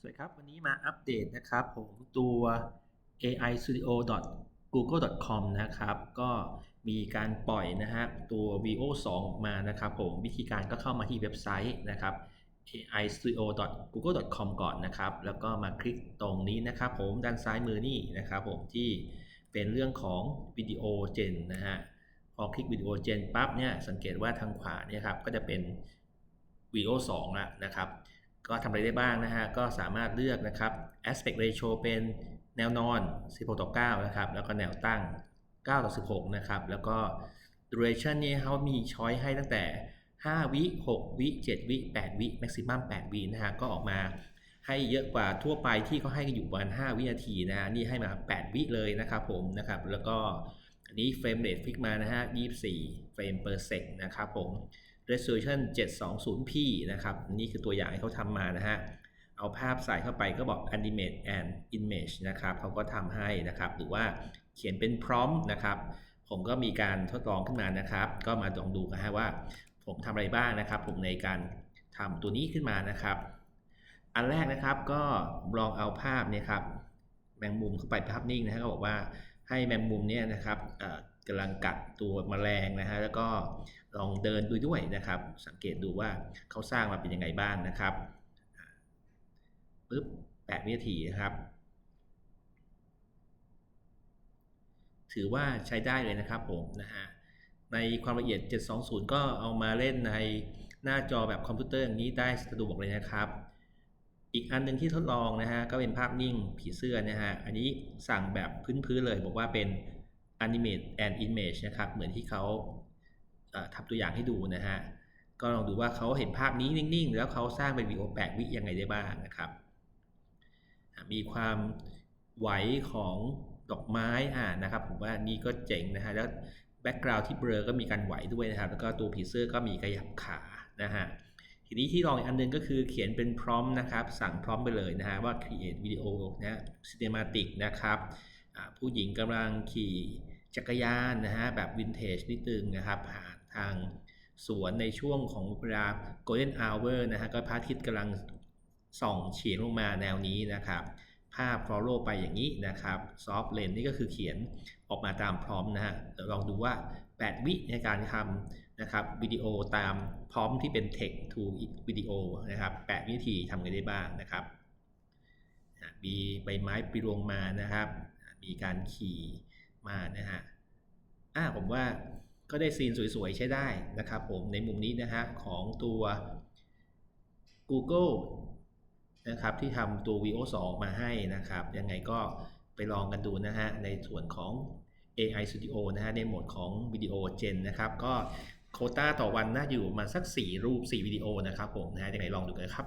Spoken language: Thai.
สวัสดีครับ วันนี้มาอัปเดตนะครับผมตัว AI Studio google.com นะครับ ก็มีการปล่อยนะฮะตัว VO 2ออกมานะครับผมวิธีการก็เข้ามาที่เว็บไซต์นะครับ AI Studio google.com ก่อนนะครับ แล้วก็มาคลิกตรงนี้นะครับผมด้านซ้ายมือนี่นะครับผมที่เป็นเรื่องของวิดีโอเจนนะฮะพอคลิกวิดีโอเจนปั๊บเนี่ยสังเกตว่าทางขวาเนี่ยครับก็จะเป็น VO 2ละนะครับ ก็ทำอะไรได้บ้างนะฮะ ก็สามารถเลือกนะครับ aspect ratio เป็นแนวนอน 16 ต่อ 9 นะครับ แล้วก็แนวตั้ง 9 ต่อ 16 นะครับ แล้วก็ duration นี่เขามีช้อยให้ตั้งแต่ 5 วิ 6 วิ 7 วิ 8 วิ maximum 8 วินะฮะ ก็ออกมาให้เยอะกว่าทั่วไปที่เขาให้กันอยู่ประมาณ 5 วินาทีนะ นี่ให้มา 8 วิเลยนะครับผมนะครับ แล้วก็อันนี้ frame rate ฟิกมานะฮะ 24 frame per sec นะครับผม resolution 720p นะครับนี่คือตัวอย่างที่เขาทำมานะฮะเอาภาพใส่เข้าไปก็บอก animate and image นะครับเขาก็ทำให้นะครับ หรือว่าเขียนเป็น prompt นะครับ ผมก็มีการทดลองขึ้นมานะครับ ก็มาลองดูกันฮะว่า ผมทำอะไรบ้างนะครับ ผมในการทำตัวนี้ขึ้นมานะครับ อันแรกนะครับก็ลองเอาภาพเนี่ยครับแมงมุมเข้าไปภาพนิ่งนะฮะก็บอกว่าให้แมงมุมเนี่ยนะครับ กำลังกัดตัวแมลงนะฮะแล้วก็ลองเดินดูด้วยนะครับ สังเกตดูว่าเขาสร้างมาเป็นยังไงบ้างนะครับปึ๊บแปดวินาทีนะครับ ถือว่าใช้ได้เลยนะครับผมนะฮะในความละเอียด 720 ก็เอามาเล่นในหน้าจอแบบคอมพิวเตอร์อย่างนี้ได้สะดวกเลยนะครับ อีกอันหนึ่งที่ทดลองนะฮะก็เป็นภาพนิ่งผีเสื้อนะฮะอันนี้สั่งแบบพื้นๆเลย บอกว่าเป็น animate and image นะครับเหมือนที่เขาทำตัวอย่างให้ดูนะฮะก็ลองดูว่าเขาเห็นภาพนี้นิ่ง ๆ แล้วเขาสร้างเป็นวิดีโอแปดวิยังไงได้บ้างนะครับมีความไหวของดอกไม้อ่านะครับผมว่านี่ก็เจ๋งนะฮะแล้วแบ็กกราวด์ที่เบลอก็มีการไหวด้วยนะครับแล้วก็ตัวผีเสื้อก็มีขยับขานะฮะทีนี้ที่ลองอีกอันนึงก็คือเขียนเป็นพร้อมนะครับ สั่งพร้อมไปเลยนะฮะว่า create video นะ cinematic นะครับผู้หญิงกำลังขี่ จักรยานนะฮะแบบวินเทจนิดนึงนะครับผ่านทางสวนในช่วงของเวลา golden hour นะฮะก็พระอาทิตย์กำลังส่องเฉียงลงมาแนวนี้นะครับ ภาพ follow ไปอย่างนี้นะครับ soft lens นี่ก็คือเขียนออกมาตามพร้อมนะฮะเดี๋ยวลองดูว่า 8 วิในการทำนะครับวิดีโอตามพร้อมที่เป็น text to video นะครับ 8 วิธีทำกันได้บ้างนะครับมีใบไม้ปลิวลงมานะครับ มีการขี่ มานะฮะอ่าผมว่าก็ได้ซีนสวยๆ ใช้ได้นะครับผมในมุมนี้นะฮะของตัว Google นะครับที่ทำตัว VO 2มาให้นะครับ ยังไงก็ไปลองกันดูนะฮะในส่วนของ AI Studio นะฮะในโหมดของวิดีโอเจนนะครับก็โคต้าต่อวันน่าอยู่มาสัก 4 รูป 4 วิดีโอนะครับผมนะฮะยังไงลองดูกันครับ